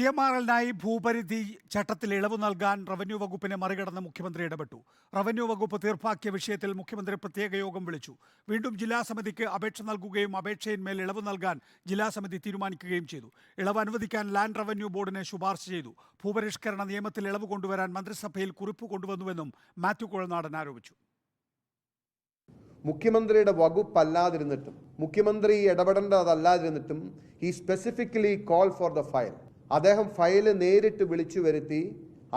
C M R എല്ലിനായി ഭൂപരിധി ചട്ടത്തിൽ ഇളവ് നൽകാൻ റവന്യൂ വകുപ്പിനെ മറികടന്ന് മുഖ്യമന്ത്രി ഇടപെട്ടു. റവന്യൂ വകുപ്പ് തീർപ്പാക്കിയ വിഷയത്തിൽ മുഖ്യമന്ത്രി പ്രത്യേക യോഗം വിളിച്ചു. വീണ്ടും ജില്ലാ സമിതിക്ക് അപേക്ഷ നൽകുകയും അപേക്ഷയിന്മേൽ ഇളവ് നൽകാൻ ജില്ലാ സമിതി തീരുമാനിക്കുകയും ചെയ്തു. ഇളവ് അനുവദിക്കാൻ ലാൻഡ് റവന്യൂ ബോർഡിനെ ശുപാർശ ചെയ്തു. ഭൂപരിഷ്കരണ നിയമത്തിൽ ഇളവ് കൊണ്ടുവരാൻ മന്ത്രിസഭയിൽ കുറിപ്പ് കൊണ്ടുവന്നുവെന്നും മാത്യു കുഴനാടൻ ആരോപിച്ചു. മുഖ്യമന്ത്രിയുടെ വകുപ്പല്ലാതിരുന്നിട്ടും മുഖ്യമന്ത്രി ഇടപെടേണ്ടതല്ലാതിരുന്നിട്ടും ഈ specifically call for the file അദ്ദേഹം ഫയൽ നേരിട്ട് വിളിച്ചു വരുത്തി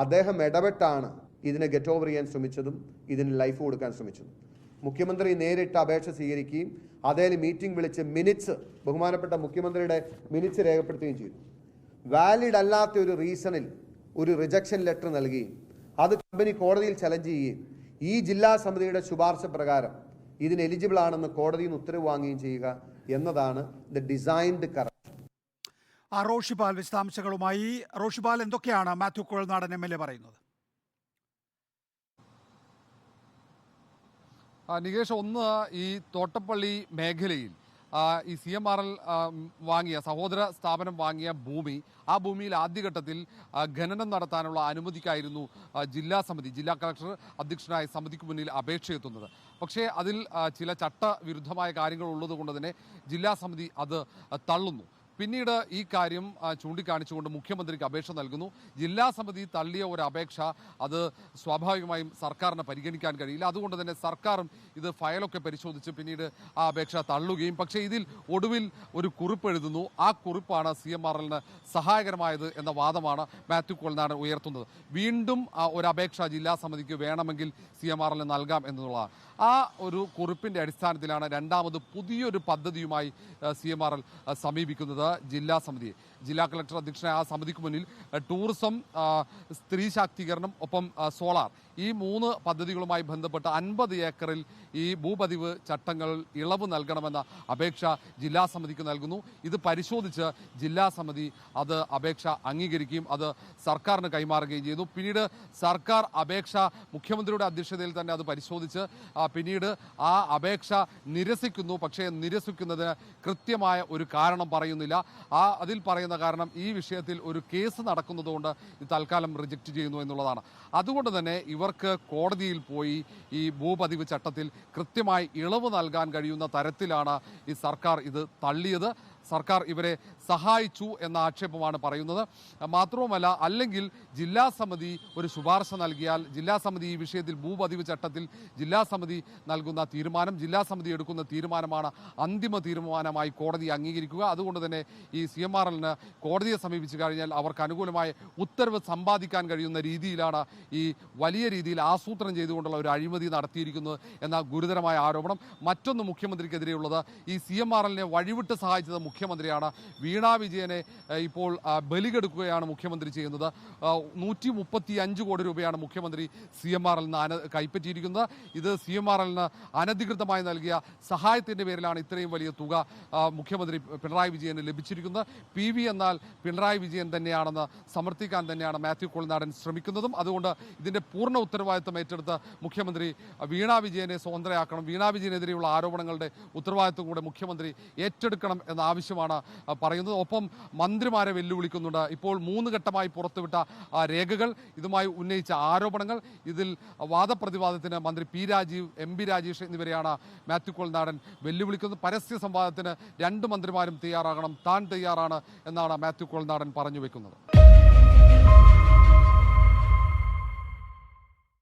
അദ്ദേഹം ഇടപെട്ടാണ് ഇതിനെ ഗെറ്റ് ഓവർ ചെയ്യാൻ ശ്രമിച്ചതും ഇതിന് ലൈഫ് കൊടുക്കാൻ ശ്രമിച്ചതും. മുഖ്യമന്ത്രി നേരിട്ട് അപേക്ഷ സ്വീകരിക്കുകയും അദ്ദേഹം മീറ്റിംഗ് വിളിച്ച് മിനിറ്റ്സ് ബഹുമാനപ്പെട്ട മുഖ്യമന്ത്രിയുടെ മിനിറ്റ്സ് രേഖപ്പെടുത്തുകയും ചെയ്തു. വാലിഡ് അല്ലാത്ത ഒരു റീസണിൽ ഒരു റിജക്ഷൻ ലെറ്റർ നൽകുകയും അത് കമ്പനി കോടതിയിൽ ചലഞ്ച് ചെയ്യുകയും ഈ ജില്ലാ സമിതിയുടെ ശുപാർശ പ്രകാരം ഇതിന് എലിജിബിൾ ആണെന്ന് കോടതിയിൽ നിന്ന് ഉത്തരവ് വാങ്ങുകയും ചെയ്യുക എന്നതാണ് ദ ഡിസൈൻഡ് ആ റോഷിപാൽ വിശദാംശങ്ങളുമായി റോഷിപാൽ എന്തൊക്കെയാണ് Mathew Kuzhalnadan M L A പറയുന്നത്? നികേഷ് ഒന്ന് ഈ തോട്ടപ്പള്ളി മേഖലയിൽ ഈ സി എം ആർ എൽ വാങ്ങിയ സഹോദര സ്ഥാപനം വാങ്ങിയ ഭൂമി ആ ഭൂമിയിൽ ആദ്യഘട്ടത്തിൽ ഖനനം നടത്താനുള്ള അനുമതിക്കായിരുന്നു ജില്ലാ സമിതി ജില്ലാ കളക്ടർ അധ്യക്ഷനായ സമിതിക്ക് മുന്നിൽ അപേക്ഷയെത്തുന്നത് പക്ഷേ അതിൽ ചില ചട്ടവിരുദ്ധമായ കാര്യങ്ങൾ ഉള്ളത് കൊണ്ട് തന്നെ ജില്ലാ സമിതി അത് തള്ളുന്നു. പിന്നീട് ഈ കാര്യം ചൂണ്ടിക്കാണിച്ചുകൊണ്ട് മുഖ്യമന്ത്രിക്ക് അപേക്ഷ നൽകുന്നു. ജില്ലാ സമിതി തള്ളിയ ഒരു അപേക്ഷ അത് സ്വാഭാവികമായും സർക്കാരിന് പരിഗണിക്കാൻ കഴിയില്ല. അതുകൊണ്ട് തന്നെ സർക്കാരും ഇത് ഫയലൊക്കെ പരിശോധിച്ച് പിന്നീട് ആ അപേക്ഷ തള്ളുകയും. പക്ഷേ ഇതിൽ ഒടുവിൽ ഒരു കുറിപ്പ് എഴുതുന്നു. ആ കുറിപ്പാണ് സി എം സഹായകരമായത് എന്ന വാദമാണ് മാത്യു കൊൽനാട് ഉയർത്തുന്നത്. വീണ്ടും ഒരു അപേക്ഷ ജില്ലാ സമിതിക്ക് വേണമെങ്കിൽ സി നൽകാം എന്നുള്ളതാണ്. ആ ഒരു കുറിപ്പിന്റെ അടിസ്ഥാനത്തിലാണ് രണ്ടാമത് പുതിയൊരു പദ്ധതിയുമായി സി സമീപിക്കുന്നത്. ജില്ലാ സമിതി. ജില്ലാ കളക്ടർ അധ്യക്ഷനായ ആ സമിതിക്ക് മുന്നിൽ ടൂറിസം സ്ത്രീ ശാക്തീകരണം ഒപ്പം സോളാർ ഈ മൂന്ന് പദ്ധതികളുമായി ബന്ധപ്പെട്ട് അൻപത് ഏക്കറിൽ ഈ ഭൂപതിവ് ചട്ടങ്ങൾ ഇളവ് നൽകണമെന്ന അപേക്ഷ ജില്ലാ സമിതിക്ക് നൽകുന്നു. ഇത് പരിശോധിച്ച് ജില്ലാ സമിതി അത് അപേക്ഷ അംഗീകരിക്കുകയും അത് സർക്കാരിന് കൈമാറുകയും ചെയ്തു പിന്നീട് സർക്കാർ അപേക്ഷ മുഖ്യമന്ത്രിയുടെ അധ്യക്ഷതയിൽ തന്നെ അത് പരിശോധിച്ച് പിന്നീട് ആ അപേക്ഷ നിരസിക്കുന്നു. പക്ഷേ നിരസിക്കുന്നതിന് കൃത്യമായ ഒരു കാരണം പറയുന്നില്ല. ആ അതിൽ പറയുന്ന കാരണം ഈ വിഷയത്തിൽ ഒരു കേസ് നടക്കുന്നതുകൊണ്ട് തൽക്കാലം റിജക്റ്റ് ചെയ്യുന്നു എന്നുള്ളതാണ്. അതുകൊണ്ട് തന്നെ ഇവർക്ക് കോടതിയിൽ പോയി ഈ ഭൂപതിവ് ചട്ടത്തിൽ കൃത്യമായി ഇളവ് നൽകാൻ കഴിയുന്ന തരത്തിലാണ് ഈ സർക്കാർ ഇത് തള്ളിയത്. സർക്കാർ ഇവരെ സഹായിച്ചു എന്ന ആക്ഷേപമാണ് പറയുന്നത്. മാത്രവുമല്ല അല്ലെങ്കിൽ ജില്ലാ സമിതി ഒരു ശുപാർശ നൽകിയാൽ ജില്ലാ സമിതി ഈ വിഷയത്തിൽ ഭൂപതിവ് ചട്ടത്തിൽ ജില്ലാ സമിതി നൽകുന്ന തീരുമാനം ജില്ലാ സമിതി എടുക്കുന്ന തീരുമാനമാണ് അന്തിമ തീരുമാനമായി കോടതി അംഗീകരിക്കുക. അതുകൊണ്ട് തന്നെ ഈ സി എം ആർ എല്ലിന് കോടതിയെ സമീപിച്ചു കഴിഞ്ഞാൽ അവർക്ക് അനുകൂലമായ ഉത്തരവ് സമ്പാദിക്കാൻ കഴിയുന്ന രീതിയിലാണ് ഈ വലിയ രീതിയിൽ ആസൂത്രണം ചെയ്തുകൊണ്ടുള്ള ഒരു അഴിമതി നടത്തിയിരിക്കുന്നത് എന്ന ഗുരുതരമായ ആരോപണം. മറ്റൊന്ന് മുഖ്യമന്ത്രിക്കെതിരെയുള്ളത്. ഈ സി എം ആർ എല്ലിനെ വഴിവിട്ട് സഹായിച്ചത് മുഖ്യമന്ത്രിയാണ്. വീണ വിജയനെ ഇപ്പോൾ ബലി ബലികെടുക്കുകയാണ് മുഖ്യമന്ത്രി ചെയ്യുന്നത്. നൂറ്റി മുപ്പത്തി അഞ്ച് കോടി രൂപയാണ് മുഖ്യമന്ത്രി സി എം എല്ലിന് അന കൈപ്പറ്റിയിരിക്കുന്നത്. ഇത് സി എം ആർ അനധികൃതമായി നൽകിയ സഹായത്തിന്റെ പേരിലാണ് ഇത്രയും വലിയ തുക മുഖ്യമന്ത്രി പിണറായി വിജയന് ലഭിച്ചിരിക്കുന്നത്. പി വി എന്നാൽ പിണറായി വിജയൻ തന്നെയാണെന്ന് സമർത്ഥിക്കാൻ തന്നെയാണ് മാത്യു കൊൾനാടൻ ശ്രമിക്കുന്നതും. അതുകൊണ്ട് ഇതിന്റെ പൂർണ ഉത്തരവാദിത്തം ഏറ്റെടുത്ത് മുഖ്യമന്ത്രി വീണ വിജയനെ സ്വതന്ത്രയാക്കണം. വീണ വിജയനെതിരെയുള്ള ആരോപണങ്ങളുടെ ഉത്തരവാദിത്വം കൂടെ മുഖ്യമന്ത്രി ഏറ്റെടുക്കണം എന്ന ആവശ്യമാണ് പറയുന്നത്. ഒപ്പം മന്ത്രിമാരെ വെല്ലുവിളിക്കുന്നുണ്ട്. ഇപ്പോൾ മൂന്ന് ഘട്ടമായി പുറത്തുവിട്ട രേഖകൾ ഇതുമായി ഉന്നയിച്ച ആരോപണങ്ങൾ. ഇതിൽ വാദപ്രതിവാദത്തിന് മന്ത്രി P Rajeev M P Rajesh എന്നിവരെയാണ് മാത്യു കൊൾനാടൻ വെല്ലുവിളിക്കുന്നത്. പരസ്യ സംവാദത്തിന് രണ്ട് മന്ത്രിമാരും തയ്യാറാകണം താൻ തയ്യാറാണ് എന്നാണ് മാത്യു കൊൾനാടൻ പറഞ്ഞു വെക്കുന്നത്.